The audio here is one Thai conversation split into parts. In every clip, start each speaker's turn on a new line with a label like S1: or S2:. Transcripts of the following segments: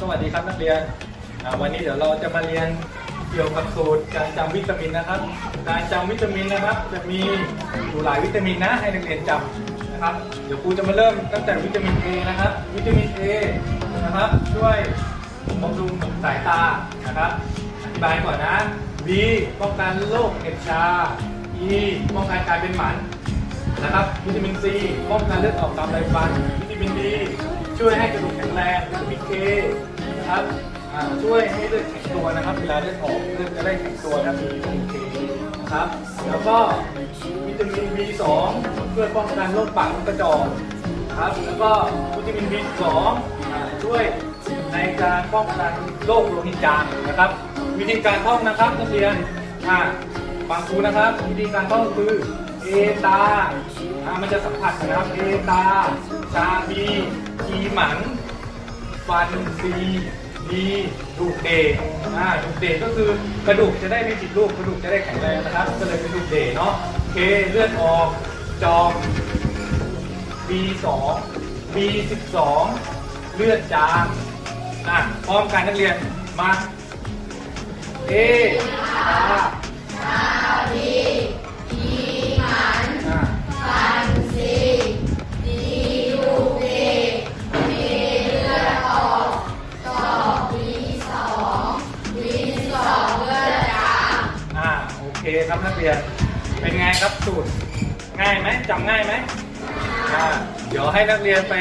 S1: สวัสดีครับนักเรียนวันนี้เดี๋ยวเราจะมาเรียนเกี่ยวกับสูตรการจำวิตามินนะครับ การจำวิตามินนะครับ จะมีอยู่หลายวิตามินนะให้นักเรียนจำนะครับ เดี๋ยวครูจะมาเริ่มตั้งแต่วิตามิน A นะครับ วิตามิน A นะครับ ช่วยบำรุงสายตานะครับอธิบายก่อนนะ B ป้องกันโรคเห็บชา E ป้องกันการเป็นหมันนะครับ วิตามินซีป้องกันเลือดออกตามไรฟันวิ มินดี ช่วยให้กระดูกแข็งแรงวิตามินเคนะครับช่วยให้เลือดแข็งตัวนะครับเวลาเลือดออกเลือดจะได้แข็งตัวนะมีวิตามินเคนะครับ แล้วก็วิตามิน B2 ช่วยป้องกันโรคปากลูกระจอกนะครับ แล้วก็วิตามิน B2 อ่าช่วยในการป้องกันโรคโลหิตจางนะครับ วิธีการท่องนะครับนักเรียนอ่าฟังครูนะครับ วิธีการท่องคือ เอตาอ่ามันจะสัมผัสกันนะครับ เอตา ชาบีทีหมันฟันซีดีดูกเดย์อ่าดูกเดย์ก็คือกระดูกจะได้ไม่ผิดรูปกระดูกจะได้แข็งแรงนะครับ ก็เลยเป็นดูกเดย์เนาะเคเลือดออก จอม B2 B12 เลือดจางอะพร้อมกันนักเรียนมาเอ เคครับนักเรียน เป็นไงครับสูตร ง่ายไหมจำง่ายไหมอ่าเดี๋ยวให้นักเรียนไป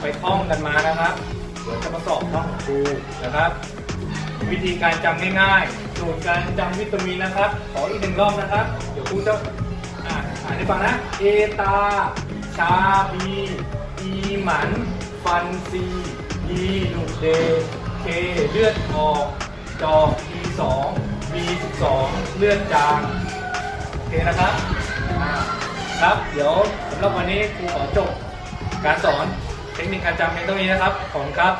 S1: ไปท่องกันมานะครับเดี๋ยวจะมาสอบท่องครูนะครับ วิธีการจำง่ายๆสูตรการจำวิตามินนะครับ ขออีกหนึ่งรอบนะครับ เดี๋ยวครูจะอ่านให้ฟังนะ เอตา ชาบีอีหมัน ฟันซีดีดูเดเคเลือดออกจอก B2 B12 เลื่อนจางโอเคนะครับครับ เดี๋ยวสำหรับวันนี้ครูขอจบการสอนเทคนิคการจำเพียงเท่านี้นะครับ ขอบคุณครับ